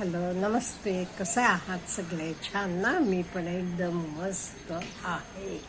Hello नमस्ते. कसे आहात सगळे? छान ना? मी पण एकदम मस्त आहे.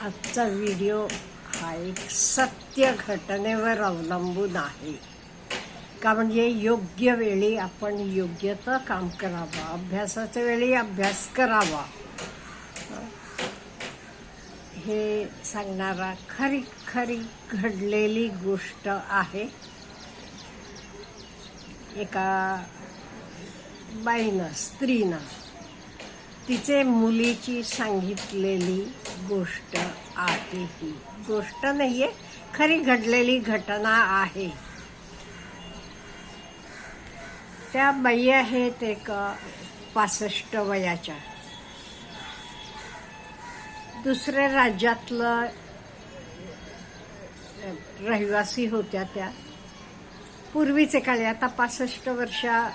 आजचा व्हिडिओ हा एक सत्य घटनेवर अवलंबून आहे. का म्हणजे योग्य वेळी आपण योग्य तर काम करावं अभ्यासाच्या वेळी अभ्यास करावा. हे सांगणारा खरी खरी घडलेली गोष्ट आहे. एका बाईनं स्त्रीनं तिचे मुलीची सांगितलेली गोष्ट आहे ही. गोष्ट नाहीये खरी घडलेली घटना आहे. त्या बाई आहेत एक पासष्ट वयाच्या. दुसऱ्या राज्यातलं रहिवासी होत्या त्या. पूर्वीचे काळी आता पासष्ट वर्षा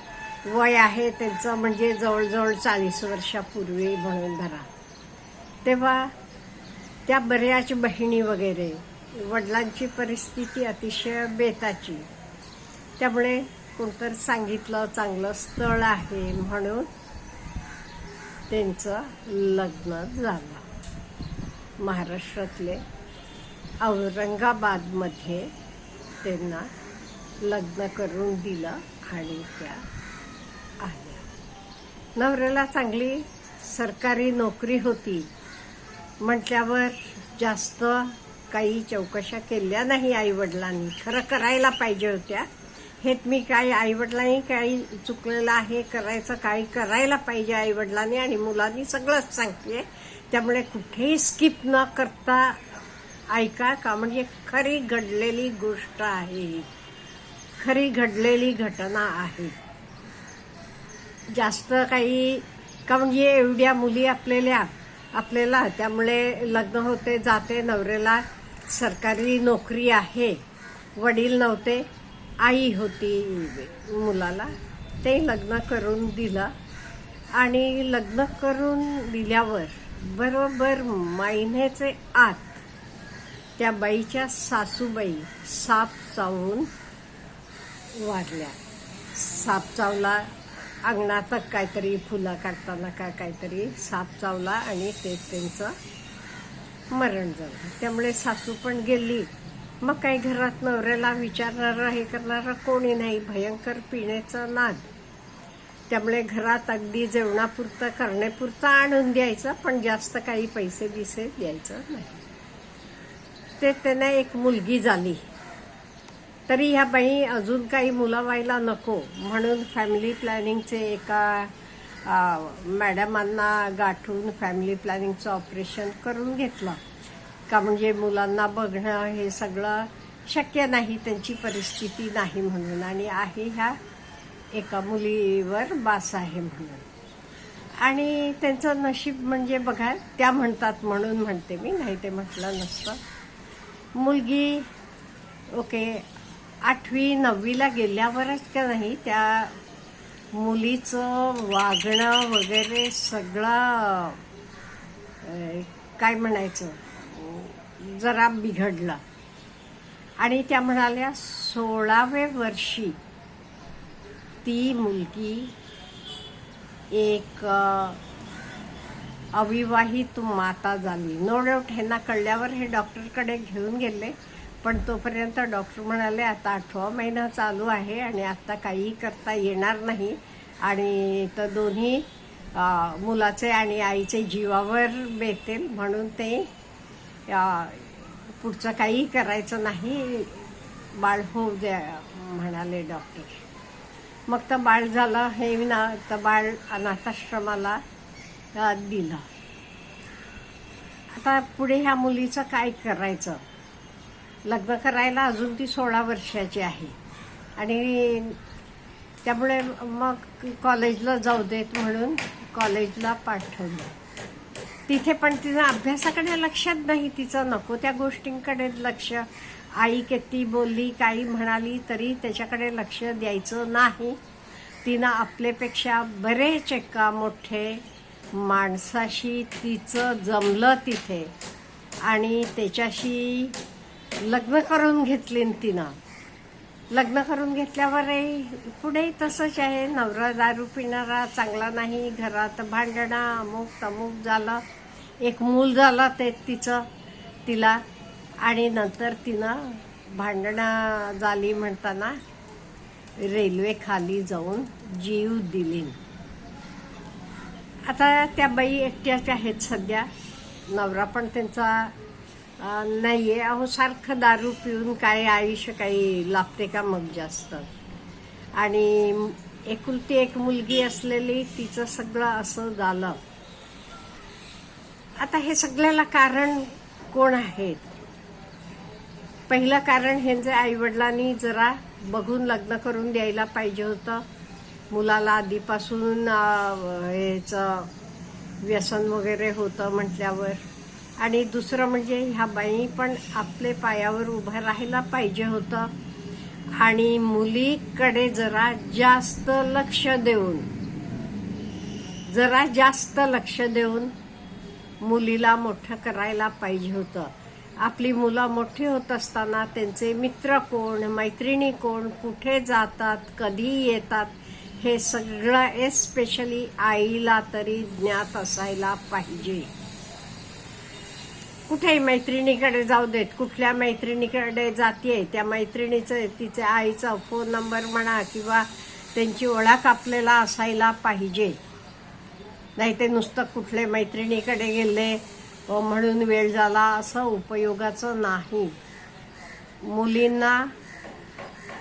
वय आहे त्यांचं म्हणजे जवळजवळ चाळीस वर्षापूर्वी म्हणून धरा. तेव्हा त्या बऱ्याच बहिणी वगैरे वडिलांची परिस्थिती अतिशय बेताची. त्यामुळे कोणतर सांगितलं चांगलं स्थळ आहे म्हणून त्यांचं लग्न झालं. महाराष्ट्रातले औरंगाबादमध्ये त्यांना लग्न करून दिलं आणि त्या आल्या. नवऱ्याला चांगली सरकारी नोकरी होती. म्हटल्यावर जास्त काही चौकशा केल्या नाही आईवडिलांनी. खरं करायला पाहिजे होत्या. हेत मी काही आईवडिलांनी काही चुकलेलं आहे करायचं काही करायला पाहिजे आईवडिलांनी आणि मुलांनी सगळंच सांगते त्यामुळे कुठेही स्किप न करता ऐका का? म्हणजे खरी घडलेली गोष्ट आहे ही. खरी घडलेली घटना आहे. जास्त काही का म्हणजे एवढ्या मुली आपल्याला आपल्याला त्यामुळे लग्न होते जाते नवऱ्याला सरकारी नोकरी आहे वडील नव्हते आई होती मुलाला ते लग्न करून दिलं. आणि लग्न करून दिल्यावर बरोबर महिन्याचे आत त्या बाईच्या सासूबाई साप चावून वाढल्या. साप चावला अंगणात काहीतरी फुलं काढताना का काहीतरी साप चावला आणि ते त्यांचं मरण झालं. त्यामुळे सासू पण गेली. मग काही घरात नवऱ्याला विचारणारं हे करणारं कोणी नाही. भयंकर पिण्याचा नाद. त्यामुळे घरात अगदी जेवणापुरतं करण्यापुरतं आणून द्यायचं पण जास्त काही पैसे बिसे द्यायचं नाही. ते त्यांना एक मुलगी झाली. तरी ह्या बाई अजून काही मुलं व्हायला नको. म्हणून फॅमिली प्लॅनिंगचे एका मॅडमांना गाठून फॅमिली प्लॅनिंगचं ऑपरेशन करून घेतलं. का म्हणजे मुलांना बघणं हे सगळं शक्य नाही त्यांची परिस्थिती नाही म्हणून. आणि आहे ह्या एका मुलीवर बास आहे म्हणून. आणि त्यांचं नशीब म्हणजे बघा त्या म्हणतात म्हणून म्हणते मी नाही ते म्हटलं नसतं. मुलगी ओके आठवी नववीला गेल्यावरच का नाही त्या मुलीचं वागणं वगैरे सगळं काय म्हणायचं जरा बिघडलं. आणि त्या म्हणाल्या सोळाव्या वर्षी ती मुलगी एक अविवाहित माता झाली. नो डाऊट ह्यांना कळल्यावर हे डॉक्टरकडे घेऊन गेले. पण तोपर्यंत डॉक्टर म्हणाले आता आठवा महिना चालू आहे आणि आता काहीही करता येणार नाही. आणि तर दोन्ही मुलाचे आणि आईचे जीवावर बेतेल म्हणून ते पुढचं काही करायचं नाही. बाळ होऊ द्या म्हणाले डॉक्टर. मग तर बाळ झालं हे ना तर बाळ अनाथाश्रमाला दिलं. आता पुढे ह्या मुलीचं काय करायचं? लग्न करायला अजून ती सोळा वर्षाची आहे. आणि त्यामुळे मग कॉलेजला जाऊ देत म्हणून कॉलेजला पाठवलं. तिथे पण तिचं अभ्यासाकडे लक्षात नाही तिचं नको त्या गोष्टींकडे लक्ष. आई किती बोलली काही म्हणाली तरी त्याच्याकडे लक्ष द्यायचं नाही. तिनं आपल्यापेक्षा बरेच एका मोठे माणसाशी तिचं जमलं तिथे. आणि त्याच्याशी लग्न करून घेतली तिनं. लग्न करून घेतल्यावरही पुढे तसंच आहे. नवरा दारू पिणारा चांगला नाही. घरात भांडणं अमुक तमुक झालं. एक मूल झालं ते तिचं तिला. आणि नंतर तिनं भांडणं झाली म्हणताना रेल्वे खाली जाऊन जीव दिली. आता त्या बाई एकट्याच आहेत सध्या. नवरा पण त्यांचा नाही आहे अहो सारखं दारू पिऊन काय आयुष्य काही लाभते का मग जास्त? आणि एकुलती एक मुलगी असलेली तिचं सगळं असं झालं. आता हे सगळ्याला कारण कोण आहेत? पहिलं कारण ह्यांचे आईवडिलांनी जरा बघून लग्न करून द्यायला पाहिजे होतं. मुलाला आधीपासून याचं ह्याचं व्यसन वगैरे होतं म्हटल्यावर. आणि दुसरं म्हणजे ह्या बाई पण आपले पायावर उभं राहायला पाहिजे होतं. आणि मुलीकडे जरा जास्त लक्ष देऊन जरा जास्त लक्ष देऊन मुलीला मोठं करायला पाहिजे होतं. आपली मुलं मोठी होत असताना त्यांचे मित्र कोण मैत्रिणी कोण कुठे जातात कधी येतात हे सगळं एस्पेशली आईला तरी ज्ञात असायला पाहिजे. कुठेही मैत्रिणीकडे जाऊ देत कुठल्या मैत्रिणीकडे जाते त्या मैत्रिणीचं तिच्या आईचा फोन नंबर म्हणा किंवा त्यांची ओळख आपल्याला असायला पाहिजे. नाही ते नुसतं कुठले मैत्रिणीकडे गेले म्हणून वेळ झाला असं उपयोगाचं नाही. मुलींना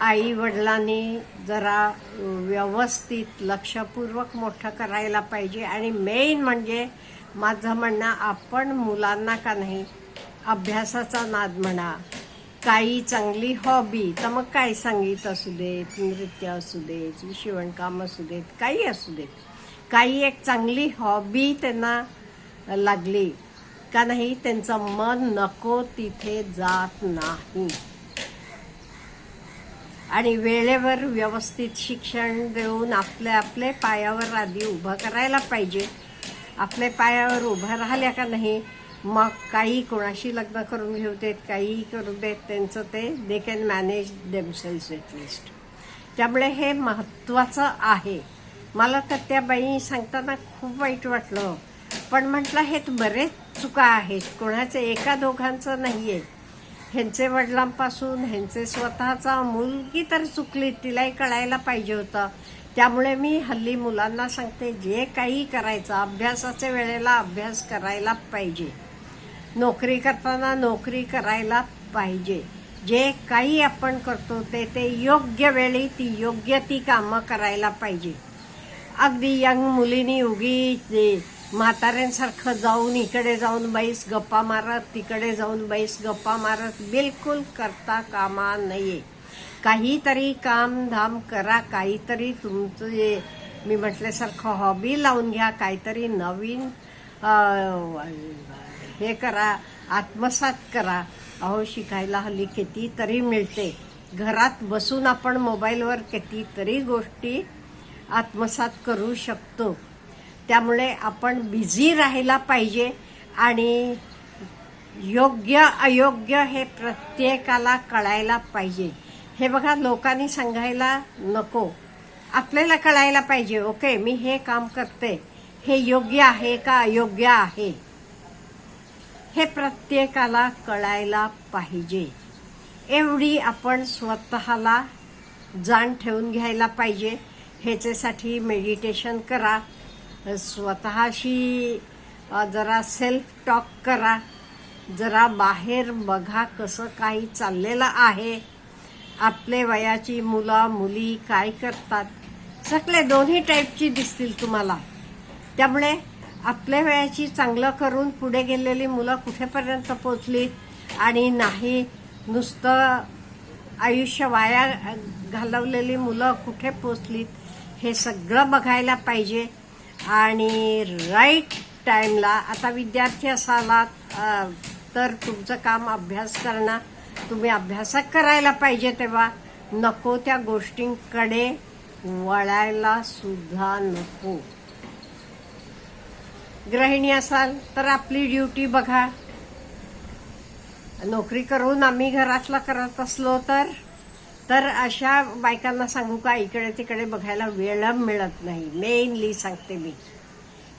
आई वडिलांनी जरा व्यवस्थित लक्षपूर्वक मोठं करायला पाहिजे. आणि मेन म्हणजे माझं म्हणणं आपण मुलांना का नाही अभ्यासाचा नाद म्हणा. काही चांगली हॉबी तर मग काय संगीत असू देत नृत्य असू देत शिवणकाम असू देत काही असू देत. काही एक चांगली हॉबी त्यांना लागली का नाही त्यांचं मन नको तिथे जात नाही. आणि वेळेवर व्यवस्थित शिक्षण देऊन आपले आपले पायावर आधी उभं करायला पाहिजे. आपल्या पायावर उभं राहिल्या का नाही मग काही कोणाशी लग्न करून घेऊ देत काही करू देत त्यांचं ते दे कॅन मॅनेज देमसेल्स लिस्ट त्यामुळे हे महत्त्वाचं आहे. मला तर त्या बाई सांगताना खूप वाईट वाटलं. पण म्हटलं हे बरेच चुका आहेत. कोणाचं एका दोघांचं नाही आहे ह्यांचे वडिलांपासून ह्यांचे स्वतःचा मुलगी तर चुकली तिलाही कळायला पाहिजे होतं. त्यामुळे मी हल्ली मुलांना सांगते जे काही करायचं अभ्यासाच्या वेळेला अभ्यास करायला पाहिजे. नोकरी करताना नोकरी करायला पाहिजे. जे काही आपण करतो ते ते योग्य वेळी ती योग्य ती कामं करायला पाहिजे. अगदी यंग मुलीनी उगी म्हाताऱ्यांसारखं जाऊन इकडे जाऊन बैस गप्पा मारत तिकडे जाऊन बैस गप्पा मारत बिलकुल करता कामा नये. काहीतरी काम धाम करा काहीतरी तुमचं जे मी म्हटल्यासारखं हॉबी लावून घ्या काहीतरी नवीन हे करा आत्मसात करा. अहो शिकायला हल्ली कितीतरी मिळते. घरात बसून आपण मोबाईलवर कितीतरी गोष्टी आत्मसात करू शकतो. त्यामुळे आपण बिझी राहायला पाहिजे आणि योग्य अयोग्य हे प्रत्येकाला कळायला पाहिजे. हे बघा लोकांनी सांगायला नको. आपल्याला कळायला पाहिजे ओके मी हे काम करते. हे योग्य आहे का अयोग्य आहे? हे प्रत्येकाला कळायला पाहिजे. एवढी आपण स्वतःला जाण ठेवून घ्यायला पाहिजे. ह्याच्यासाठी मेडिटेशन करा. स्वतःशी जरा सेल्फ टॉक करा. जरा बाहेर बघा कसं काही चाललेलं आहे. आपले वयाची मुलं मुली काय करतात? सगळे दोन्ही टाईपची दिसतील तुम्हाला. त्यामुळे आपल्या वयाची चांगलं करून पुढे गेलेली मुलं कुठेपर्यंत पोचली आणि नाही नुसतं आयुष्य वाया घालवलेली मुलं कुठे पोचलीत? हे सगळं बघायला पाहिजे. आणि राईट टाईमला आता विद्यार्थी असालात तर तुमचं काम अभ्यास करणं तुम्ही अभ्यास करायला पाहिजे तेव्हा नको त्या गोष्टींकडे वळायला सुद्धा नको. गृहिणी असाल तर आपली ड्युटी बघा. नोकरी करून आम्ही घरातला करत असलो तर तर अशा बायकांना सांगू का इकडे तिकडे बघायला वेळ मिळत नाही. मेनली सांगते मी.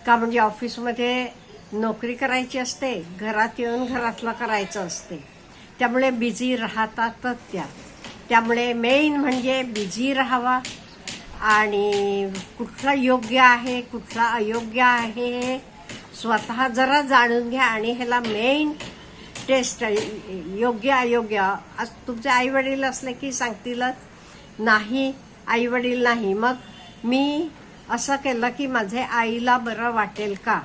का म्हणजे ऑफिसमध्ये नोकरी करायची असते घरात येऊन घरातलं करायचं असते. त्यामुळे बिझी राहतातच त्या. त्यामुळे मेन म्हणजे बिझी राहावा. आणि कुठला योग्य आहे कुठला अयोग्य आहे हे स्वतः जरा जाणून घ्या आणि ह्याला मेन टेस्ट योग्य अयोग्य. आज तुमचे आई वडील असले की सांगतीलच नाही आई वडील नाही. मग मी असं केलं की माझे आईला बरं वाटेल का?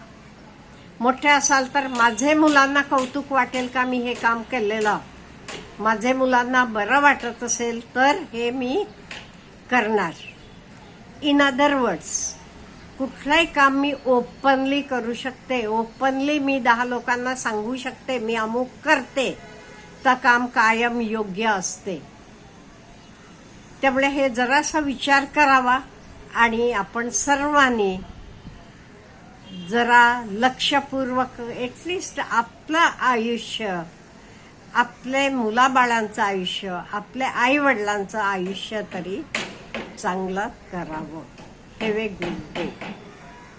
मोठे असाल तर माझे मुलांना कौतुक वाटेल का मी हे काम केलेलं? माझे मुलांना बरं वाटत असेल तर हे मी करणार. इन अदर वर्ड्स कुठलंही काम मी ओपनली करू शकते ओपनली मी दहा लोकांना सांगू शकते मी अमुक करते तर काम कायम योग्य असते. त्यामुळे हे जरासा विचार करावा आणि आपण सर्वांनी जरा लक्षपूर्वक एटलिस्ट आपलं आयुष्य आपले मुलाबाळांचं आयुष्य आपल्या आई वडिलांचं आयुष्य तरी चांगलं करावं. Have a good day